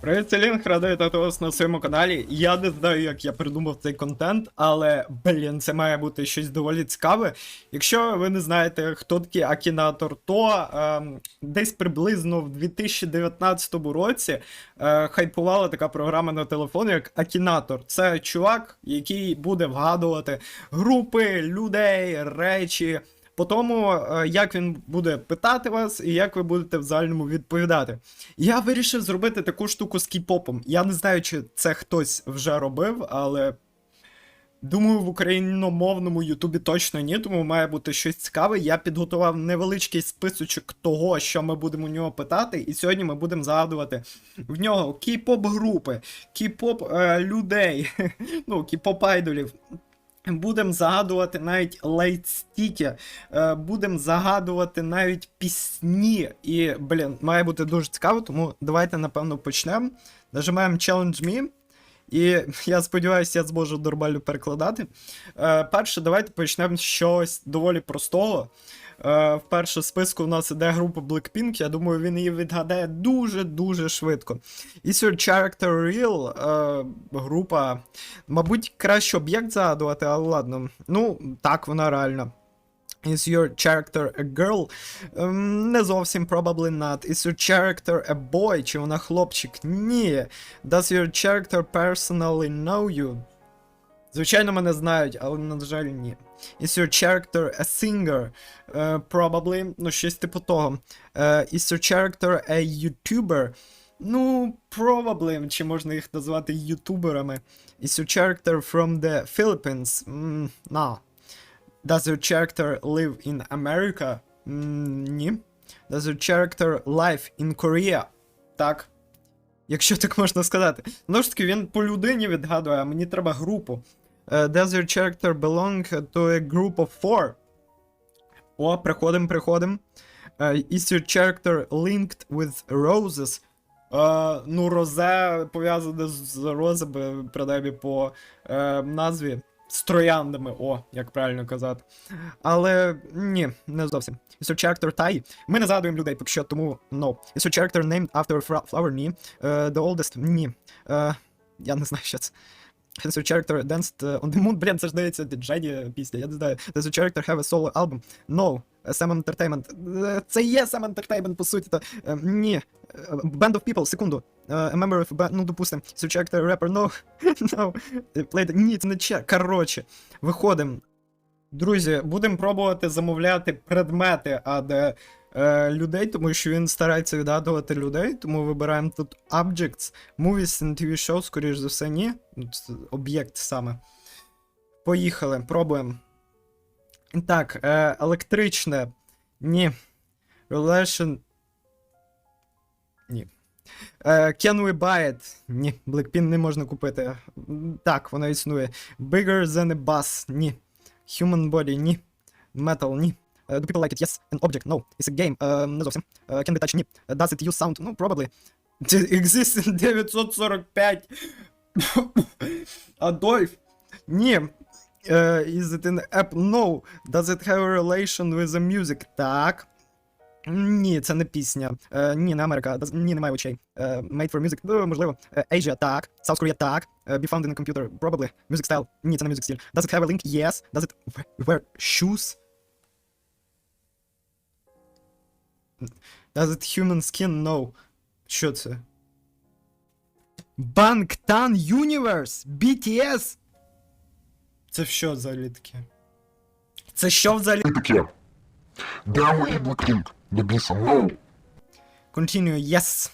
Привіт, це Лінк, радий вітати вас на своєму каналі. Я не знаю, як я придумав цей контент, але блін, це має бути щось доволі цікаве. Якщо ви не знаєте, хто такий Акінатор, то ем, десь приблизно в 2019 році е, хайпувала така програма на телефоні, як Акінатор. Це чувак, який буде вгадувати групи, людей, речі. По тому, е, як він буде питати вас і як ви будете в загальному відповідати. Я вирішив зробити таку штуку з кей-попом. Я не знаю, чи це хтось вже робив, але думаю, в україномовному Ютубі точно ні, тому має бути щось цікаве. Я підготував невеличкий списочок того, що ми будемо у нього питати, і сьогодні ми будемо згадувати в нього кей-поп групи, кей-поп е, людей, ну, кей-поп айдолів. Будемо загадувати навіть лайтстіки, е, будемо загадувати навіть пісні. І, блін, має бути дуже цікаво, тому давайте, напевно, почнемо. Нажимаємо Challenge Me. І я сподіваюся, я зможу нормально перекладати. Е, перше, давайте почнемо з чогось доволі простого. Е, в першому списку у нас іде група Blackpink, я думаю, він її відгадає дуже-дуже швидко. Is your character real? Е, група. Мабуть, краще об'єкт загадувати, але ладно. Ну, так, вона реальна. Is your character a girl? Ем, не зовсім probably not. Is your character a boy? Чи вона хлопчик? Ні. Does your character personally know you? Звичайно, мене знають, але, на жаль, ні. Is your character a singer? Е, probably, ну, щось типу того. Е, is your character a YouTuber? Ну, probably, чи можна їх назвати ютуберами. Is your character from the Philippines? Mm, no. Does your character live in America? Mm, ні. Does your character live in Korea? Так. Якщо так можна сказати. Знову ж таки, він по людині відгадує, а мені треба групу. Е, does your character belong to a group of four? О, приходим, приходим. Е, is your character linked with roses? Е, ну, розе пов'язане з розами, принаймні по е, назві. З трояндами, о, як правильно казати. Але ні, не зовсім. Is your character Thai? Ми не згадуємо людей поки що, тому no. Is your character named after a flower? Ні. Uh, the oldest? Ні. Uh, я не знаю, що це. Does your character danced uh, on the moon? Блін, це ж здається Джеді пісня, я не знаю. Does your character have a solo album? No. Uh, Sam Entertainment. Е, Це є Sam Entertainment, по суті. Е, ні. Е, Band of People, секунду. Е, A member of band, ну, допустим. Your character rapper? No. no. Е, Played... Ні, це не чер. Коротше, виходимо. Друзі, будемо пробувати замовляти предмети, а де е, людей, тому що він старається відгадувати людей, тому вибираємо тут objects, movies and TV show, скоріш за все, ні. Ну, Об'єкт саме. Поїхали, пробуємо. Так, е, електричне. Ні. Relation. Ні. Е, can we buy it? Ні, Blackpink не можна купити. Так, воно існує. Bigger than a bus? Ні. Human body? Ні. Metal? Ні. Uh, do people like it? Yes. An object? No. It's a game? Uh, не зовсім. Uh, can be touched? Ні. Uh, does it use sound? Ну, probably. Exists in 945. Адольф? Ні. Uh, is it an app? No. Does it have a relation with the music? Так. Ні, це не пісня. Е, ні, не Америка. Does- Ні, немає очей. Е, made for music? Ну, можливо. Е, Asia, так. South Korea, так. Е, be found in a computer, probably. Music style? Ні, це не music style. Does it have a link? Yes. Does it we- wear shoes? Does it human skin? No. Що це? Bangtan Universe! BTS! Це що взагалі таке? Це що взагалі? таке. І Blackpink. До біса, no. Continue, yes.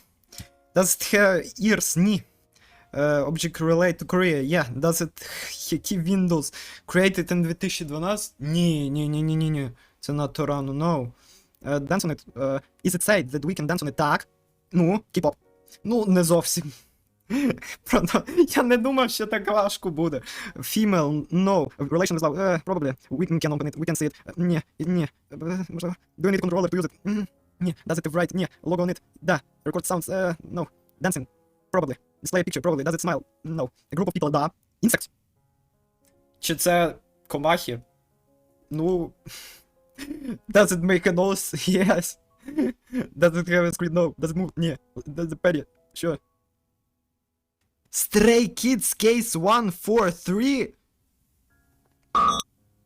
Does it have ears? Ні. Uh, object relate to Korea, yeah. Does it keep Windows? Created in 2012? Ні, ні, ні, ні, ні, ні. Це на Торану, no. Uh, dance on it. Uh, is it said that we can dance on it? Так. Ну, keep-up. Ну, не зовсім. Правда, я не думав, що так важко буде. Female, no. Relation with love, uh, probably. We can open it, we can see it. Uh, ні, ні. Uh, можливо. Do you need controller to use it? Mm, ні. Does it right? Ні. Logo on it? Да. Record sounds? Uh, no. Dancing? Probably. Display a picture? Probably. Does it smile? No. A group of people? Да. Insects? Чи це комахи? Ну... Does it make a nose? Yes. Does it have a screen? No. Does it move? Ні. Does it pet? Що? Stray Kids Case 143?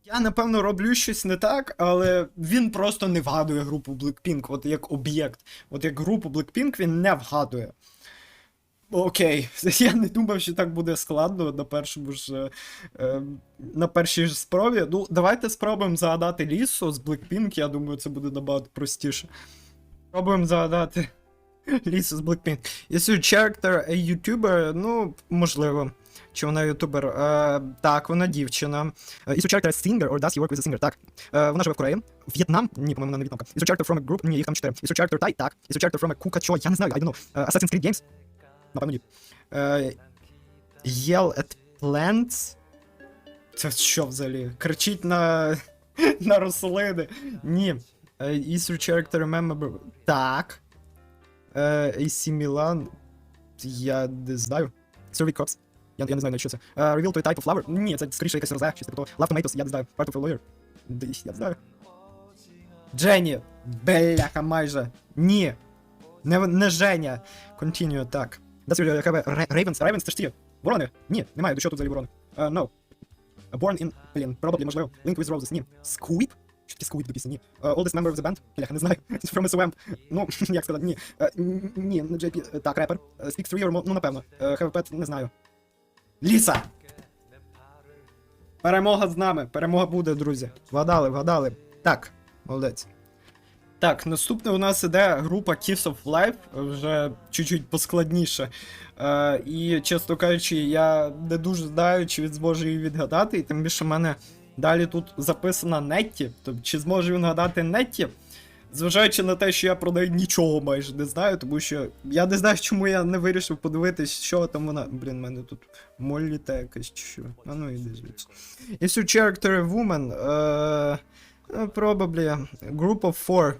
Я напевно роблю щось не так, але він просто не вгадує групу Blackpink, от як об'єкт. От як групу Blackpink він не вгадує. Окей, я не думав, що так буде складно на першому ж е, е, на першій ж спробі. Ну, давайте спробуємо загадати лісу з Blackpink, я думаю, це буде набагато простіше. Спробуємо загадати лісу з Blackpink. Якщо character a YouTuber, ну, можливо. Чи вона ютубер? Е, так, вона дівчина. Is your character a singer or does he work with a singer? Так. Е, вона живе в Кореї. В'єтнам? Ні, по-моєму, вона не в'єтнамка. Is your character from a group? Ні, їх там чотири. Is your character Thai? Так. Is your character from a Кукачо? Я не знаю, I don't know. Е, Assassin's Creed Games? Напевно. Е, Yell at plants? Це що взагалі? Кричить на, на рослини? Ні. Is your character member? Так. Е, AC Milan? Я не знаю. Survey Cops? Я, я не знаю, що це. Uh, reveal to a type of flower? Ні, це скоріше якась розе, щось типу. Love tomatoes, я не знаю. Part of a lawyer? Я не знаю. Дженні! Бляха, майже. Ні. Не, не Женя. Continue, так. You have ravens? Ravens, це ж ті. Ворони? Ні, немає. До чого тут взагалі ворони? Uh, no. Born in... Блін, probably, можливо. Linked with roses. Ні. Squeep? Що таке Squeep до пісні? Ні. Uh, oldest member of the band? Бляха, не знаю. From SOM. Ну, як сказати, ні. Uh, ні, JP. Так, репер. Uh, speak three or ну, напевно. Uh, have a pet, не знаю. Ліса! Перемога з нами, перемога буде, друзі. Вгадали, вгадали. Так, молодець. Так, наступне у нас іде група Kiss of Life, вже чуть-чуть поскладніше. Е, і, чесно кажучи, я не дуже знаю, чи він зможе її відгадати, і тим більше в мене далі тут записана Нетті. Тобто, чи зможе він гадати Нетті? Зважаючи на те, що я про неї нічого майже не знаю, тому що я не знаю, чому я не вирішив подивитись, що там вона. Блін, в мене тут Моллі та якась чи що. А ну іди звідси. If your character a woman, е, probably group of four.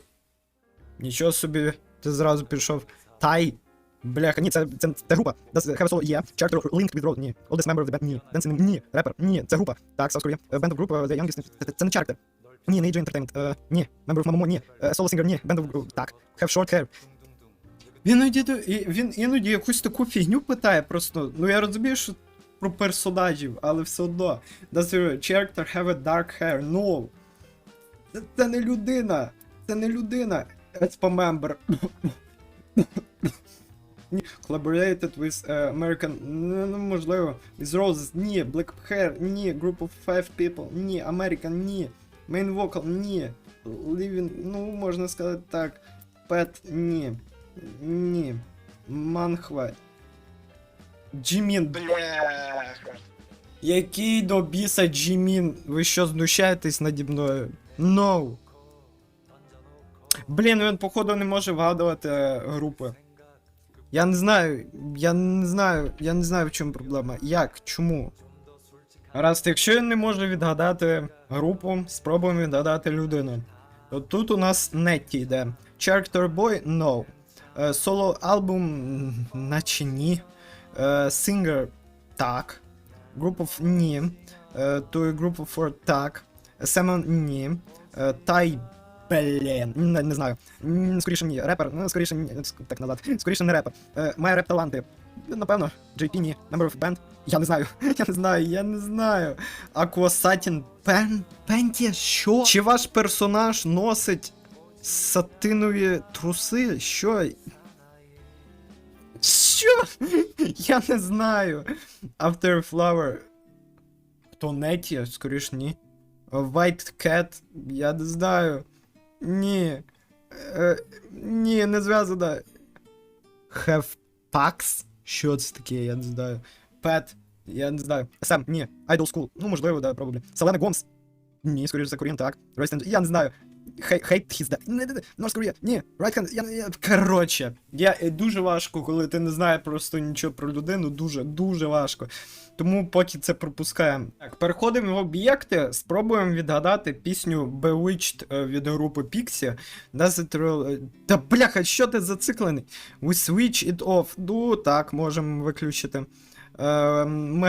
Нічого собі, ти зразу пішов. Тай. Бляха, ні, це, це, це група. Does have solo? Є. Character linked with road? Ні. Oldest member of the band? Ні. Dancing? Ні. Репер? Ні. Це група. Так, South Korea. Е, Band of group, е, the youngest. Це, це- не character. Ні, не AJ Entertainment. Е, ні. Member of Mamamoo? Ні. Е, Solo singer? Ні. Band of group. Так. Have short hair. Він іноді, він іноді якусь таку фігню питає просто. Ну я розумію, що про персонажів, але все одно. Does your character have a dark hair? No. Це, це не людина. Це не людина. Expo member. Ні, collaborated with uh, American. Ну, ну, можливо. With Roses. Ні. Black Hair. Ні. Group of five people. Ні. American. Ні. Main vocal. Ні. Living. Ну, можна сказати так. Pet. Ні. Ні. Манхва. Джимін. Бляха. Який до біса Джимін? Ви що знущаєтесь наді мною? No. Блін, він походу не може вгадувати е, групи. Я не знаю, я не знаю, я не знаю в чому проблема. Як? Чому? Раз, якщо він не може відгадати групу, спробуємо відгадати людину. То тут у нас Нетті йде. Character Boy no. Е, Соло альбом, наче ні. Е, Singer так. Group of ні. To a Group of Four так. Семен ні. Тай Блін, не, знаю. Скоріше ні. Репер, ну скоріше ні. Так назад. Скоріше не репер. Е, має реп таланти. Напевно, JP ні. Member of band. Я не знаю. Я не знаю, я не знаю. Aquasatin Пен... Пенті, що? Чи ваш персонаж носить сатинові труси? Що? Що? Я не знаю. After Flower. Хто Неті? Скоріш ні. White Cat, я не знаю. Ні. Е, ні, не зв'язано. Have Pax? Що це таке, я не знаю. Pet, я не знаю. SM, ні. Idol School, ну можливо, да, probably. Selena Gomez. Ні, скоріше за Korean, так. Rest. Я не знаю. Не, не, не. North Korea. Ні. Right hand. Я, я... Коротше. Я, е, дуже важко, коли ти не знаєш просто нічого про людину. Дуже, дуже важко. Тому поки це пропускаємо. Так, переходимо в об'єкти, спробуємо відгадати пісню Bewitched е, від групи Pixie. Does it. Та бляха, що ти зациклений? We switch it off. Ну, так, можемо виключити. Е, ми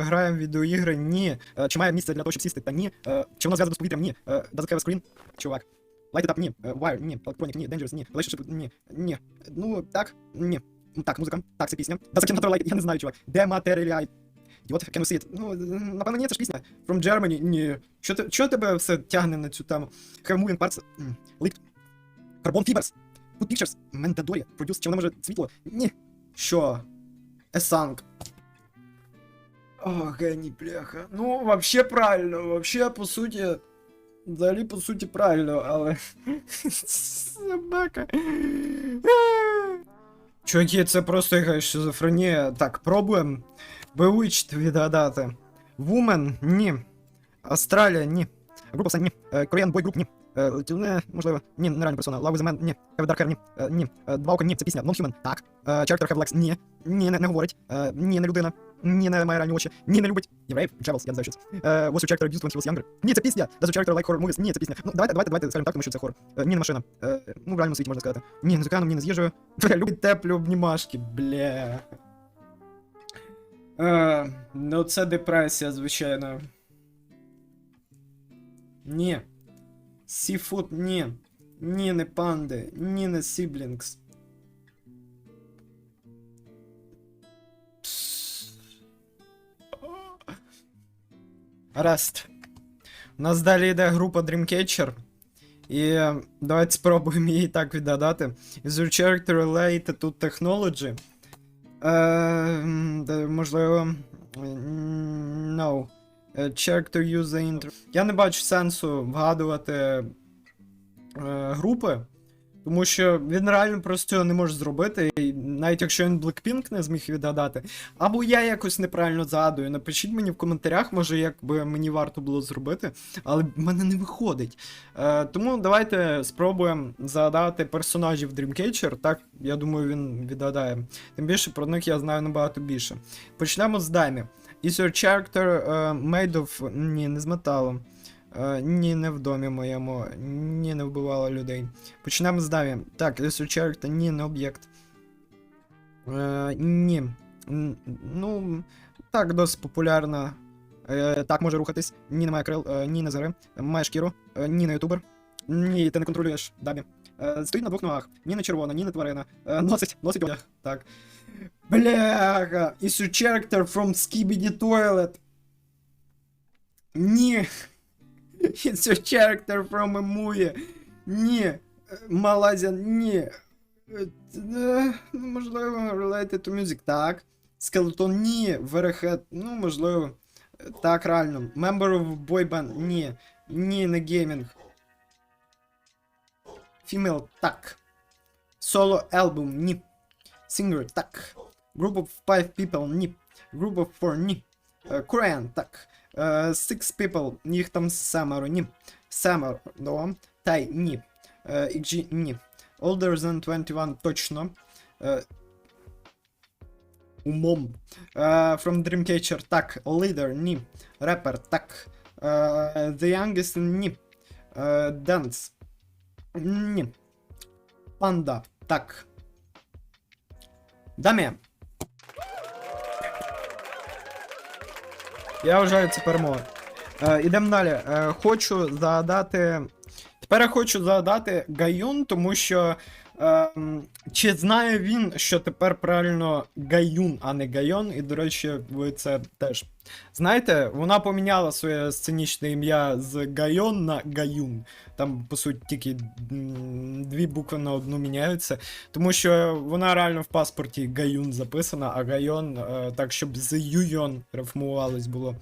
граємо відеоігри? Ні. Е, чи має місце для того, щоб сісти? Та ні. Е, чи воно зв'язано з повітрям? Ні. Does it have a screen? Чувак. Light It Up, ні. Е, Wire, ні. Electronic, ні. Dangerous, ні. Relationship, ні. Ні. Ну, так, ні. Так, музика. Так, це пісня. Да, зачем Light, я не знаю, чувак. Dematerialize. What can we? Ну, напевно, ні, це ж пісня. From Germany, ні. Що, ти, що тебе все тягне на цю тему? Have moving parts. м, Lit. Carbon fibers. Good pictures. Mendadori. Produce. Чи вона може світло? Ні. Що? Есанг. О, геній, бляха. Ну, вообще правильно. Вообще, по суті. Взагалі, по суті, правильно, але. Собака. Чуваки, це просто якась шизофренія. Так, пробуємо. Bewitched відгадати. Woman, ні. Австралія, ні. Група Сан, ні. Е, Korean Boy Group, ні. Е, не, можливо, ні, нереальна персона. Love is a man, ні. Have a dark hair, ні. Е, ні. Е, Два ока, ні, це пісня. Non-human, так. Е, Character have legs, ні. Ні, не, не говорить. Е, ні, не людина. Ні, не має реальні очі. Ні, не любить. Євреїв, Джевелс, я не знаю, що це. Е, was your character abused when he was younger? Ні, це пісня. Does your character like horror movies? Ні, це пісня. Ну, давайте, давайте, давайте скажемо так, тому що це хорор. Е, ні, не машина. Е, ну, в реальному світі можна сказати. Ні, не з океаном, ні, не з їжею. Бля, любить теплі обнімашки, бля. Е, ну, це депресія, звичайно. Ні. Сіфуд, ні. Ні, не панди, ні, не сіблінгс. Раст. У нас далі йде група Dreamcatcher. І е, давайте спробуємо її так відгадати. Is your character related to technology? Е, можливо. No. Check to use the intro. Я не бачу сенсу вгадувати е, групи, тому що він реально просто цього не може зробити. І навіть якщо він Blackpink не зміг відгадати, або я якось неправильно згадую. Напишіть мені в коментарях, може, як би мені варто було зробити, але в мене не виходить. Е, тому давайте спробуємо згадати персонажів Dreamcatcher. Так, я думаю, він відгадає. Тим більше про них я знаю набагато більше. Почнемо з Даймі. Is your character uh, made of... Ні, не з металу. Е, ні, не в домі моєму. Ні, не вбивала людей. Почнемо з Дамі. Так, is your ні, не об'єкт. Е, ні. Ну, так, досить популярна. Е, так, може рухатись. Ні, немає крил, е, ні, не зари. Має шкіру. Е, ні, не ютубер. Ні, ти не контролюєш Дамі. Е, стоїть на двох ногах. Ні, не червона, ні, не тварина. Е, носить, носить одяг. Так. Бляха! Is your character from Skibidi Toilet? Ні. It's your character from a movie. Ні. Е, Малазія, ні. Е, е, ну, Можливо, related to music. Так. Skeleton, ні. Верехет, ну, можливо. Е, Так, реально. Member of boy band, ні. Ні, не геймінг. Female, так. Solo album, ні. Singer, так. Group of five people, ні. Group of four, ні. Е, Korean, так. Е, Six people, їх там семеро, ні. Семеро, да. Тай, ні. Е, XG, ні. Older than 21, точно. Е, Умом. Е, From Dreamcatcher, так. Leader, ні. Rapper, так. Е, The Youngest, ні. Е, Dance. Ні. Панда, так. Дам'ян. Я вважаю це перемога. Е, ідемо далі. Е, хочу задати. Тепер я хочу загадати Гаюн, тому що. Е, чи знає він, що тепер правильно Гаюн, а не Гайон, і, до речі, ви це теж знаєте, вона поміняла своє сценічне ім'я з Гайон на Гаюн. Там, по суті, тільки дві букви на одну міняються. Тому що вона реально в паспорті Гаюн записана, а Гайон е, так, щоб з Юйон рифмувалось було.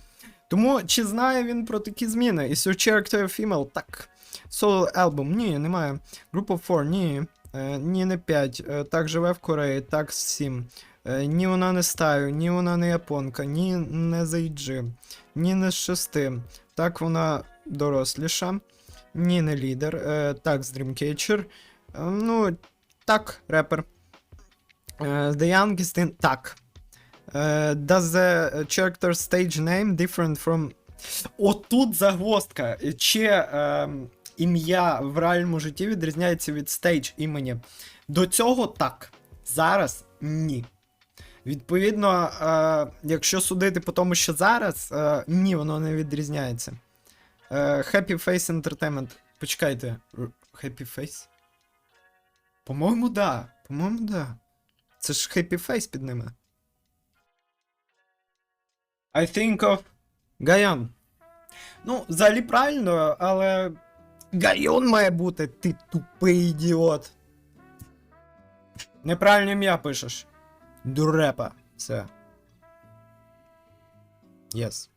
Тому чи знає він про такі зміни? Is your character female? Так. Solo album? Ні, немає. Group of Four? Ні. Е, ні, не 5. Е, так живе в Кореї, так 7. Е, ні вона не стаю, ні вона не японка, ні не з IG, ні не з 6. Так вона доросліша. Ні, не лідер. Е, так, з Dreamcatcher. Е, ну, так, репер. The youngest in... Так. Does the character stage name different from... Отут загвоздка. Чи е, ім'я в реальному житті відрізняється від стейдж імені? До цього так. Зараз ні. Відповідно, е, якщо судити по тому, що зараз, е, ні, воно не відрізняється. Е, Happy Face Entertainment. Почекайте. Happy Face? По-моєму, да. По-моєму, да. Це ж Happy Face під ними. I think of Гаян. Ну, взагалі правильно, але. Гайон має бути, ти тупий ідіот. Неправильне ім'я пишеш. Дурепа. Все. Yes.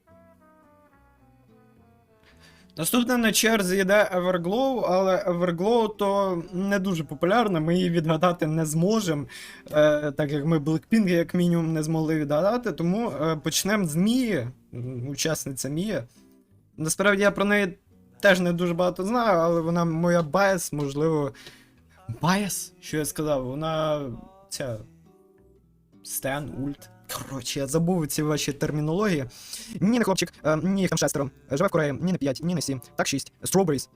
Наступне на черзі йде Everglow, але Everglow то не дуже популярна, ми її відгадати не зможемо, е, так як ми Blackpink як мінімум не змогли відгадати, тому е, почнемо з Мії, учасниця Мія. Насправді я про неї теж не дуже багато знаю, але вона моя байс, можливо. Байс? Що я сказав? Вона ця. Стен, ульт. Коротше, я забув ці ваші термінології. Ні, не хлопчик, е, ні, там шестеро. Е, Живе в Кореї, ні не 5, ні не 7, так 6. Strawberries.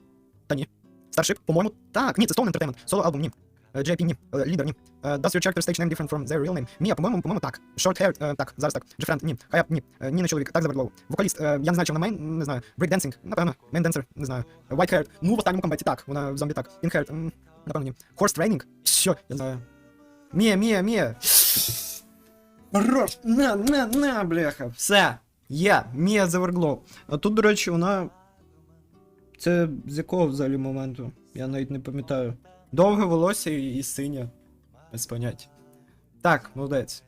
Та ні. Starship, по-моєму, так, ні, це Stone Entertainment. Соло альбом, ні. Е, JP, ні. Е, ні. Е, Does your character stage name different from their real name? Мія, по-моєму, по-моєму, так. Short hair, е, так, зараз так. Different, ні. Хайап, ні. Е, Ні, не чоловік, так, Завердлоу. Вокаліст, е, я не знаю, чи вона мейн, не знаю. Breakdancing, напевно. Main dancer, не знаю. Е, White hair, ну, в останньому комбаті, так. Вона в зомбі, так. In hair, напевно, ні. Horse training? Що? Я знаю. Мія, Мія, Мія. Хорош, на, на, на, бляха. Все. Є, Мія завергло. А тут, до речі, вона. Це з якого взагалі моменту? Я навіть не пам'ятаю. Довге волосся і, і синє. Без понять. Так, молодець.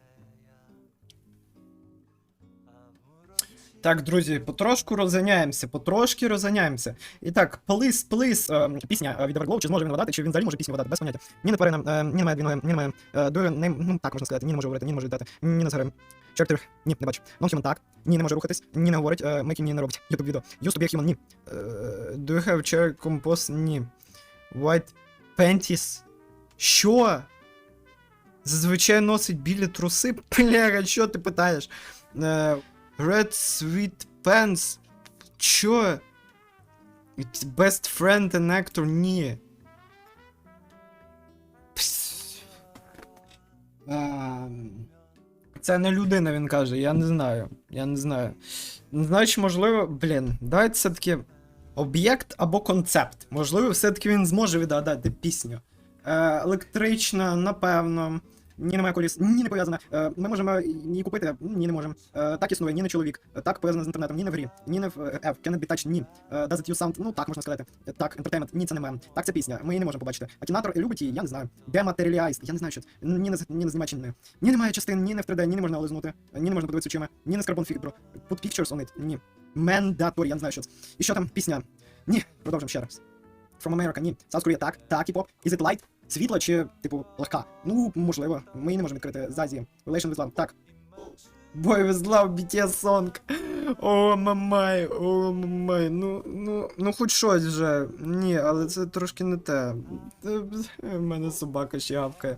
Так, друзі, потрошку розганяємося, потрошки розганяємося. І так, Police, Police, е, пісня е, від Everglow, чи зможе він вгадати, чи він взагалі може пісню вгадати, без поняття. Ні не е, ні немає ні немає е, do name, ну так можна сказати, ні не може говорити, ні не може віддати, ні не згорем. Character, ні, не бачу. Non-human, так, ні не може рухатись, ні не говорить, е, Making ні не робить, YouTube відео. Used to be a human, do you have chair compose, ні. White panties, що? Зазвичай носить білі труси, бляга, що ти питаєш? Red Sweet Pants. Чо? It's Best Friend and Actor? Ні. Ем, Це не людина, він каже, я не знаю. Я не знаю. Значить, можливо, блін, давайте все-таки об'єкт або концепт. Можливо, все-таки він зможе відгадати пісню. Е, електрична, напевно. Ні, немає коліс, ні, не пов'язана. Е, ми можемо її купити, ні, не можемо. Е, так існує, ні, не чоловік. Так пов'язано з інтернетом, ні, не в грі, ні, не в F, cannot be touched, ні. Е, does it use sound? Ну, так можна сказати. Так, entertainment, ні, це не мем. Так, це пісня, ми її не можемо побачити. Акінатор любить її, я не знаю. Dematerialized, я не знаю, що це. Ні, не, ні, не знімає чинною. Ні, немає частин, ні, не в 3D, ні, не можна олизнути, ні, не можна подивитися очима, ні, не з Carbon Fibro. Put pictures on it, ні. Mandatory, я не знаю, що це. І що там, пісня? Ні, продовжимо ще раз. From America, ні. South Korea, так, так, хіп-хоп. Is it light? Світла чи, типу, легка? Ну, можливо. Ми її не можемо відкрити з Азії. Relation with love, так. Boy with love, BTS song. О, мамай, о, мамай. Ну, ну, ну хоч щось вже. Ні, але це трошки не те. В мене собака ще гавкає.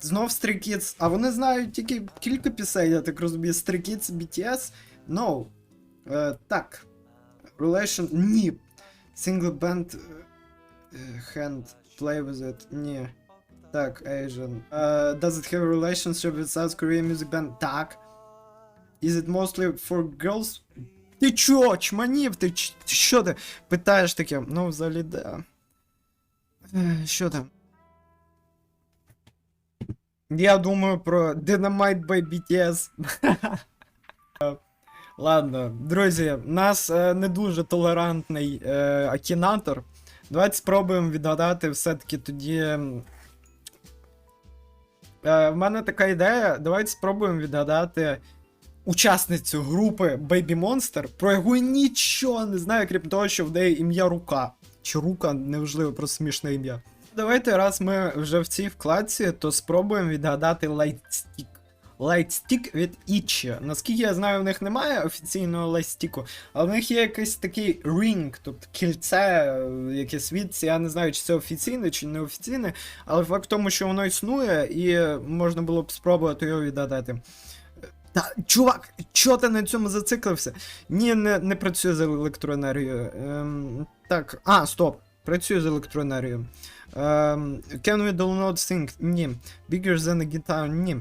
Знов Stray Kids, а вони знають тільки кілька пісень, я так розумію. Stray Kids, BTS. No. Е, так. Relation. Ні. Single band. Hand. Play with it. Ні. Так, Asian. Uh, does it have a relationship with South Korean music band? Так. Is it mostly for girls? Ти чо, чманів? Ти що ти питаєш таке? Ну, взагалі, да. Е, Що там? Я думаю про Dynamite by BTS. Ладно, друзі, нас е, не дуже толерантний е, акінатор. Давайте спробуємо відгадати все-таки тоді. Е, в мене така ідея. Давайте спробуємо відгадати учасницю групи Baby Monster, про яку нічого не знаю, крім того, що в неї ім'я Рука. Чи Рука, неважливо, просто смішне ім'я. Давайте, раз ми вже в цій вкладці, то спробуємо відгадати Lightstick. Lightstick від Ічі. Наскільки я знаю, в них немає офіційного Lightstick, але в них є якийсь такий ring, тобто кільце, е, яке світиться. Я не знаю, чи це офіційне, чи не офіційне, але факт в тому, що воно існує, і можна було б спробувати його відгадати. Та, чувак, чого ти на цьому зациклився? Ні, не, не працює з електроенергією. Ем, так, а, стоп. Працює з електроенергією. Ем, can we download sync? Ні. Bigger than a guitar? Ні.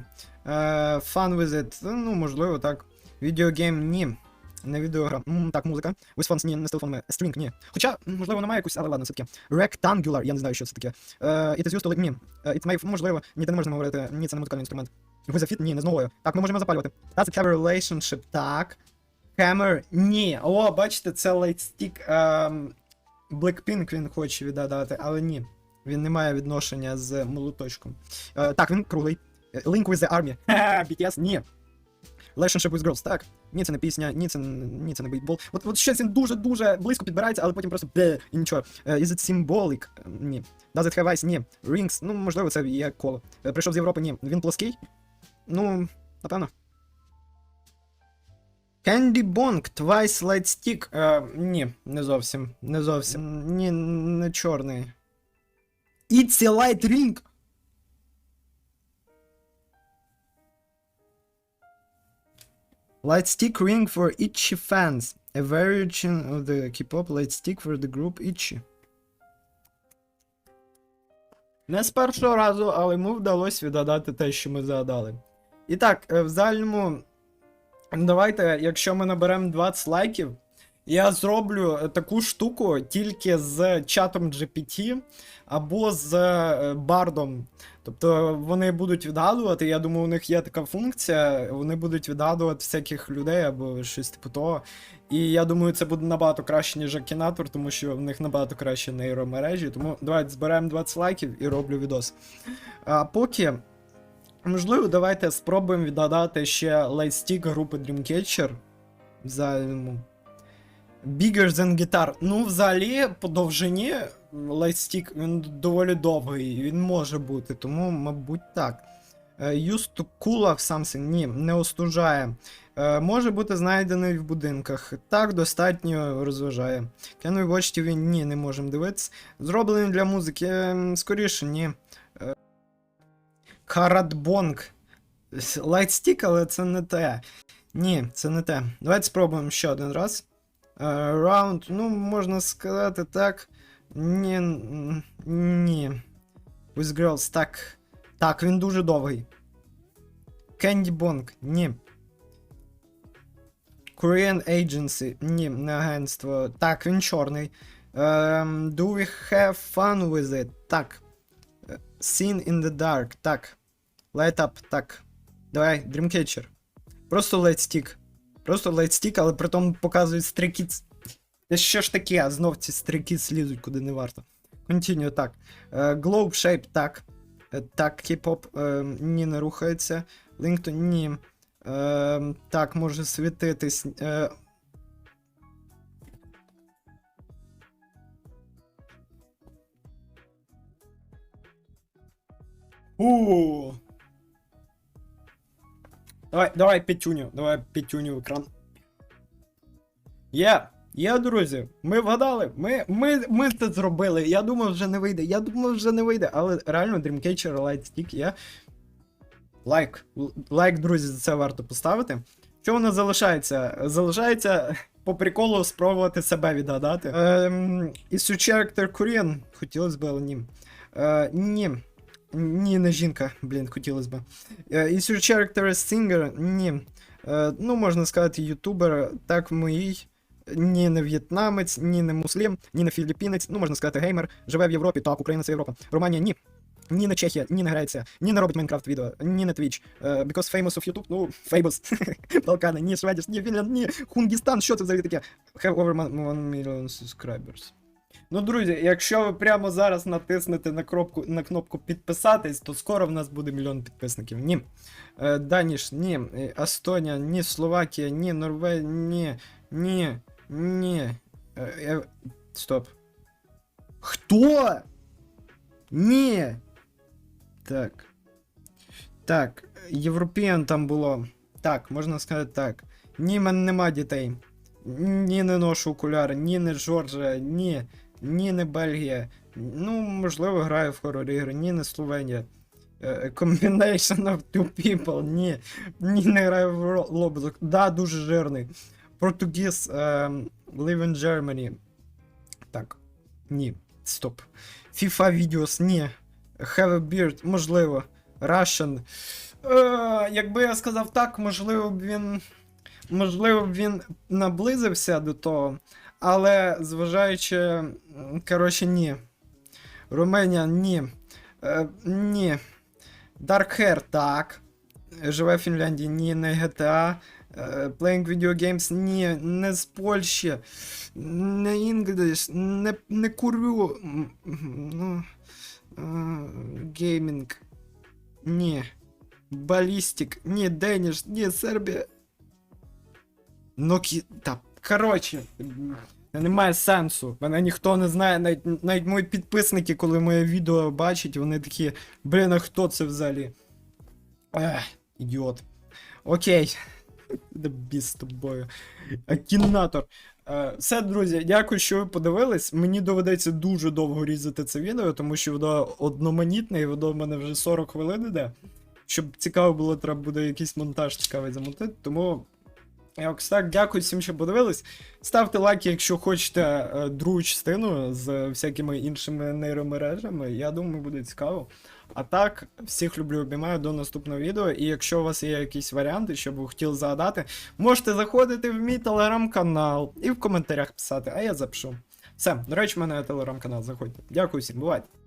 Е, fun with it? Ну, можливо, так. Game? Ні. Не відеогра. М, так, музика. With phones, ні, не з телефонами. String, ні. Хоча, можливо, вона має якусь, але ладно, все таки. Rectangular, я не знаю, що це таке. Е, it is used to, ні. Е, it may, можливо, ні, ти не можна говорити, ні, це не музикальний інструмент. With a fit, ні, не з ногою. Так, ми можемо запалювати. Does it have relationship? Так. Hammer, ні. О, бачите, це Lightstick. Ем, Blackpink він хоче віддати, але ні. Він не має відношення з молоточком. Е, так, він круглий. Е, Link with the Army. Ха, BTS, ні. Relationship with Girls, так. Ні, це не пісня, ні, це, ні, це не бейсбол. От, от щось він дуже-дуже близько підбирається, але потім просто бе, і нічого. Е, Is it symbolic? Е, Ні. Does it have eyes? Ні. Rings? Ну, можливо, це є коло. Е, Прийшов з Європи? Ні. Він плоский? Ну, напевно. Candy Bong, Twice Light Stick. Е, ні, не зовсім. Не зовсім. Ні, не чорний. It's a light ring! Light stick ring for Itchy fans. A variation of the K-pop light stick for the group Itchy. Не з першого разу, але йому вдалося відгадати те, що ми загадали. І так, е, в загальному, давайте, якщо ми наберемо 20 лайків, я зроблю е, таку штуку тільки з чатом GPT або з е, бардом. Тобто вони будуть відгадувати, я думаю, у них є така функція, вони будуть відгадувати всяких людей або щось типу того. І я думаю, це буде набагато краще, ніж Акінатор, тому що в них набагато краще нейромережі. Тому давайте зберемо 20 лайків і роблю відос. А поки, можливо, давайте спробуємо відгадати ще лайтстік групи Dreamcatcher. В загальному. Bigger than Guitar. Ну, взагалі, по довжині лайтстік він доволі довгий, він може бути, тому, мабуть, так. Е, Used to cool off something. Ні, не остужає. Е, Може бути знайдений в будинках. Так, достатньо розважає. Can we watch TV? Ні, не можемо дивитися. Зроблений для музики. Ем, Скоріше, ні. Е, Карадбонг. Лайтстік, але це не те. Ні, це не те. Давайте спробуємо ще один раз. Е, Раунд, ну, можна сказати так. Ні. Ні. With Girls, так. Так, він дуже довгий. Candy Bong, ні. Korean Agency, ні, не агентство. Так, він чорний. Ем, do we have fun with it? Так. Е, Seen in the dark, так. Light up, так. Давай, Dreamcatcher. Просто Light Stick. Просто Stick, але при тому показують Kids. Що ж таке, а знов ці Stray Kids лізуть куди не варто. Continue, так. Е, Globe Shape, так. Е, Так, K-pop е, ні, не рухається. Linkton, ні. Так, може світитись. У. Давай, давай підтюню, давай підтюню екран. Є, є, друзі. Ми вгадали. Ми, ми, ми це зробили. Я думав, вже не вийде. Я думав, вже не вийде. Але реально Dreamcatcher Light Stick є. Лайк. Лайк, друзі, за це варто поставити. Що нас залишається? Залишається по приколу спробувати себе відгадати. Ем, your character Korean? Хотілося б, але ні. Е, ні. Ні, не жінка, блін, хотілося б. Е, Is your character a singer? Ні. Е, ну, можна сказати, ютубер, так моїй. Ні, не в'єтнамець, ні, не муслім, ні, не філіппінець, ну можна сказати, геймер, живе в Європі, так, Україна це Європа. Романія, ні. Ні, не Чехія, ні, не Греція, ні, не робить Майнкрафт відео, ні, не Twitch. Uh, because famous of YouTube, ну, famous. Балкани, ні, Шведіш, ні, Фінлянд, ні, Хунгістан, що це взагалі таке? Have over 1 million subscribers. Ну, друзі, якщо ви прямо зараз натиснете на кнопку, на кнопку підписатись, то скоро в нас буде мільйон підписників. Ні. Е, Даніш, ні. Е, Естонія, ні. Словакія, ні. Норвегія, ні. Ні. Ні. Е, е, Стоп. Хто? Ні. Так. Так. Європіан там було. Так, можна сказати так. Ні, мене нема дітей. Ні, не ношу окуляри, ні, не Жоржія, ні. Ні, не Бельгія. Ну, можливо, граю в хоррор ігри, ні, не Словенія. Е, Combination of two people, ні. Ні, не граю в Roblox. Да, дуже жирний. Португіз ем, Live in Germany. Так. Ні. Стоп. FIFA Videos, ні. Have a beard, можливо. Russian. Е, якби я сказав так, можливо б він. можливо, б він наблизився до того, але зважаючи. Коротше, ні. Руменія, ні. Е, ні. Dark Hair, так. Живе в Фінляндії, ні, не GTA. Е, Playing Video Games, ні, не з Польщі. Не English, не, не курю. Ну. Геймінг. Ні. Балістик. Ні, Деніш, ні, Сербія. Нокі. Та, коротше. Немає сенсу. Мене ніхто не знає, навіть, навіть мої підписники, коли моє відео бачать, вони такі, блін, а хто це взагалі? Ех, ідіот. Окей. Да біс з тобою. Акінатор. Е, Все, друзі, дякую, що ви подивились. Мені доведеться дуже довго різати це відео, тому що воно одноманітне, і воно в мене вже 40 хвилин іде. Щоб цікаво було, треба буде якийсь монтаж цікавий замутити. Тому. Якось так, дякую всім, що подивились. Ставте лайки, якщо хочете е, другу частину з всякими іншими нейромережами. Я думаю, буде цікаво. А так, всіх люблю, обіймаю до наступного відео. І якщо у вас є якісь варіанти, що ви хотіли загадати, можете заходити в мій телеграм-канал і в коментарях писати, а я запишу. Все, до речі, в мене телеграм-канал, заходьте. Дякую всім, бувайте.